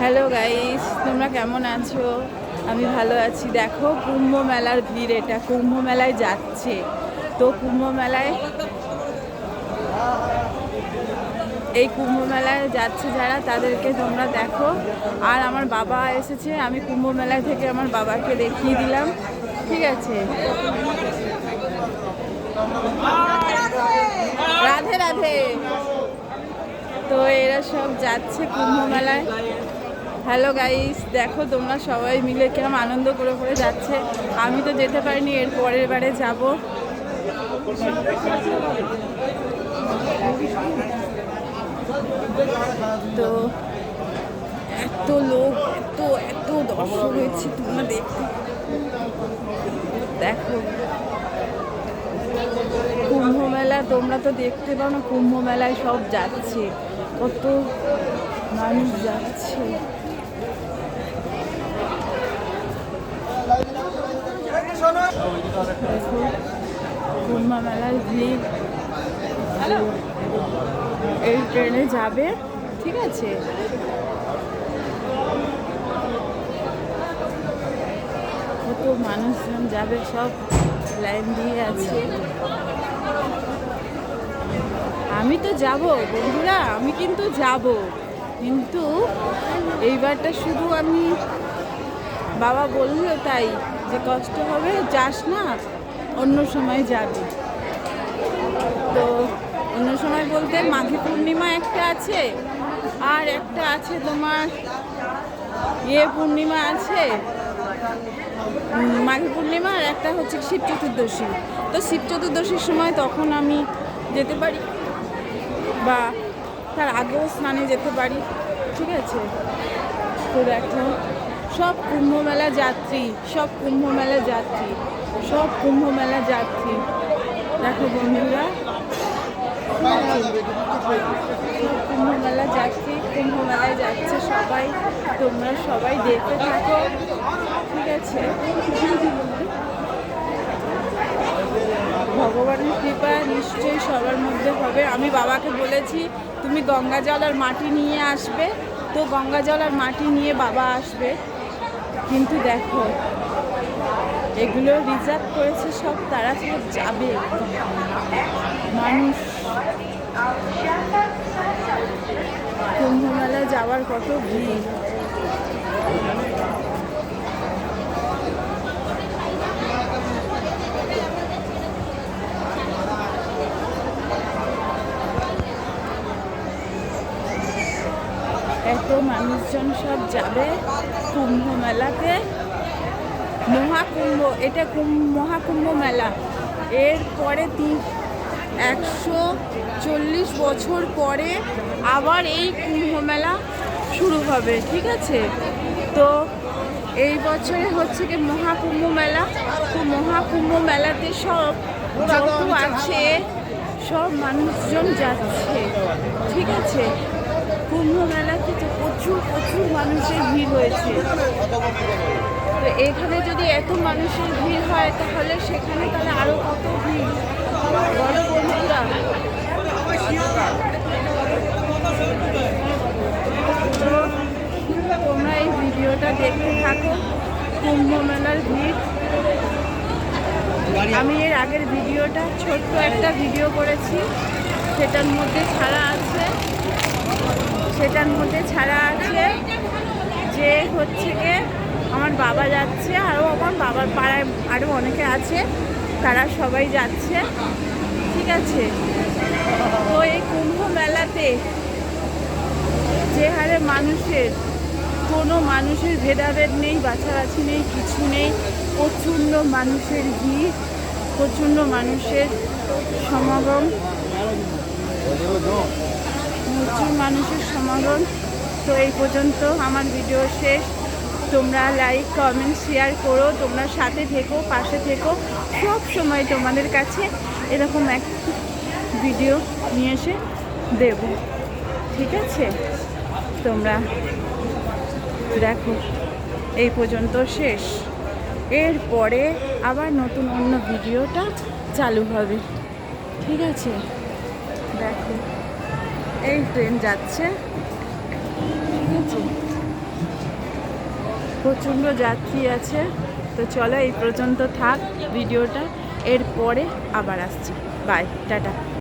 Hello guys তোমরা কেমন আছো? আমি ভালো আছি। দেখো, কুম্ভ মেলার ভিড় এটা। কুম্ভ মেলায় যাচ্ছে। তো কুম্ভ মেলায় এই কুম্ভ মেলায় যাচ্ছে যারা, তাদেরকে তোমরা দেখো। আর আমার বাবা এসেছে। আমি কুম্ভ মেলায় থেকে আমার বাবাকে দেখিয়ে দিলাম। ঠিক আছে? রাধে রাধে। তো এরা সব যাচ্ছে কুম্ভ মেলায় হ্যালো গাইস দেখো তোমরা সবাই মিলে কিরম আনন্দ করে করে যাচ্ছে। আমি তো যেতে পারিনি, এর পরের বারে যাব। তো এত লোক, এত এত দর্শক হয়েছে, তোমরা দেখতে। দেখো। কুম্ভ মেলা তোমরা তো দেখতে পাও না কুম্ভ মেলায় সব যাচ্ছে। কত মানুষ যাচ্ছে। কুম্ভ মেলার ভিড় এই ট্রেনে যাবে ঠিক আছে? কত মানুষজন যাবে সব লাইন দিয়ে আছে। আমি তো যাব, বন্ধুরা, আমি কিন্তু যাব। কিন্তু এইবারটা শুধু আমি, বাবা বলল তাই, যে কষ্ট হবে, যাস না, অন্য সময় যাবি। তো অন্য সময় বলতে মাঘী পূর্ণিমা একটা আছে, আর একটা আছে তোমার ইয়ে পূর্ণিমা আছে মাঘী পূর্ণিমা, আর একটা হচ্ছে শিব চতুর্দশী। তো শিব চতুর্দশীর সময় তখন আমি যেতে পারি। বা তার আগেও স্নানে যেতে পারি, ঠিক আছে? তো দেখো সব কুম্ভমেলা যাত্রী, সব কুম্ভমেলা যাত্রী, সব কুম্ভমেলা যাত্রী। দেখো বন্ধুরা কুম্ভমেলা যাচ্ছি কুম্ভ মেলায় যাচ্ছে সবাই, তোমরা সবাই দেখতে থাকো, ঠিক আছে? ভগবানের কৃপা নিশ্চয়ই সবার মধ্যে হবে। আমি বাবাকে বলেছি, তুমি গঙ্গা জল আর মাটি নিয়ে আসবে। তো গঙ্গা জল আর মাটি নিয়ে বাবা আসবে। কিন্তু দেখো, এগুলো রিজার্ভ করেছে সব তারা সব যাবে। মানুষ কুম্ভ মেলায় যাওয়ার কত ভিড়। এত মানুষজন সব যাবে কুম্ভ মেলাতে। মহাকুম্ভ, এটা কুম্ভ মহাকুম্ভ মেলা। এর পরে তিন, একশো চল্লিশ বছর পরে আবার এই কুম্ভ মেলা শুরু হবে, ঠিক আছে? তো এই বছরে হচ্ছে কি মহাকুম্ভ মেলা। তো মহাকুম্ভ মেলাতে সব যত আছে, সব মানুষজন যাচ্ছে, ঠিক আছে? কুম্ভ মেলাতে তো প্রচুর প্রচুর মানুষের ভিড় হয়েছে। তো এখানে যদি এত মানুষের ভিড় হয়, তাহলে সেখানে তাহলে আরও কত ভিড়? বন্ধুরা। তোমরা এই ভিডিওটা দেখতে থাকো কুম্ভ মেলার ভিড়। আমি এর আগের ভিডিওটা ছোট্ট একটা ভিডিও করেছি, সেটার মধ্যে ছাড়া আছে। সেটার মধ্যে ছাড়া আছে যে হচ্ছে গিয়ে আমার বাবা যাচ্ছে, আরও আমার বাবার পাড়ায় আরও অনেকে আছে, তারা সবাই যাচ্ছে, ঠিক আছে? তো এই কুম্ভ মেলাতে যে হারে মানুষের, কোনো মানুষের ভেদাভেদ নেই, বাছাবাছি নেই, কিছু নেই, প্রচণ্ড মানুষের ভিড়, প্রচণ্ড মানুষের সমাগম। প্রচুর মানুষের সমাগম। তো এই পর্যন্ত আমার ভিডিও শেষ। তোমরা লাইক কমেন্ট শেয়ার করো। তোমরা সাথে থেকো, পাশে থেকো। সব সময় তোমাদের কাছে এরকম এক ভিডিও নিয়ে এসে দেব। ঠিক আছে? তোমরা দেখো, এই পর্যন্ত শেষ। এরপরে আবার নতুন অন্য ভিডিওটা চালু হবে। ঠিক আছে? দেখো। এই ট্রেন যাচ্ছে। প্রচণ্ড যাত্রী আছে। তো চলো এই পর্যন্ত থাক ভিডিওটা। এরপরে আবার আসছি। Bye tata.